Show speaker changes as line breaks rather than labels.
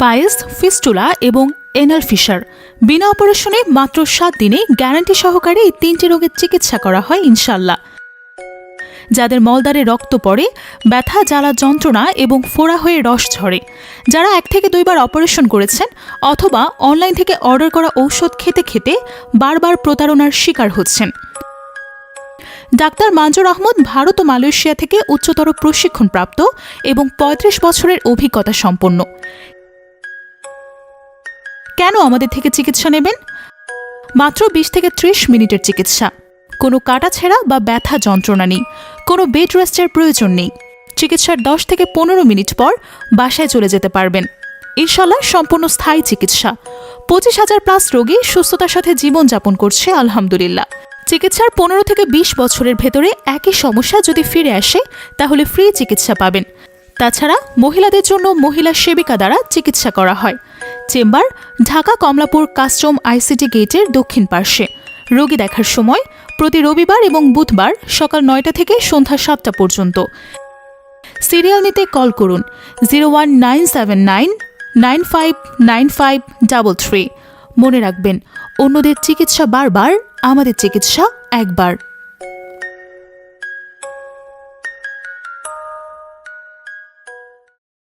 পায়েস, fistula এবং anal fissure. বিনা অপারেশনে মাত্র সাত দিনে গ্যারান্টি সহকারে এই তিনটি রোগের চিকিৎসা করা হয় ইনশাল্লাহ যাদের মলদারে রক্ত পড়ে, ব্যথা, জ্বালা যন্ত্রণা এবং ফোড়া হয়ে রস ঝরে, যারা এক থেকে দুইবার অপারেশন করেছেন অথবা অনলাইন থেকে অর্ডার করা ঔষধ খেতে খেতে বারবার প্রতারণার শিকার হচ্ছেন। ডাক্তার মাঞ্জুর আহমদ ভারত ও মালয়েশিয়া থেকে উচ্চতর প্রশিক্ষণপ্রাপ্ত এবং ৩৫ বছরের অভিজ্ঞতা সম্পন্ন। কেন আমাদের থেকে চিকিৎসা নেবেন? মাত্র বিশ থেকে ত্রিশ মিনিটের চিকিৎসা। কোনো কাটাছেঁড়া বা ব্যথা যন্ত্রণা নেই। কোনো বেড রেস্টের প্রয়োজন নেই। চিকিৎসার দশ থেকে পনেরো মিনিট পর বাসায় চলে যেতে পারবেন। ইনশাল্লাহ সম্পূর্ণ স্থায়ী চিকিৎসা। পঁচিশ হাজার প্লাস রোগী সুস্থতার সাথে জীবনযাপন করছে, আলহামদুলিল্লাহ। চিকিৎসার পনেরো থেকে বিশ বছরের ভেতরে একই সমস্যা যদি ফিরে আসে, তাহলে ফ্রি চিকিৎসা পাবেন। তাছাড়া মহিলাদের জন্য মহিলা সেবিকা দ্বারা চিকিৎসা করা হয়। Chamber, Dhaka Kamalapur custom ICT গেটের দক্ষিণ পার্শ্বে। রোগী দেখার সময় প্রতি রবিবার এবং বুধবার সকাল নয়টা থেকে সন্ধ্যা সাতটা পর্যন্ত। সিরিয়াল নিতে কল করুন zero one nine seven nine nine five nine five double three. মনে রাখবেন, অন্যদের চিকিৎসা বারবার, আমাদের চিকিৎসা একবার।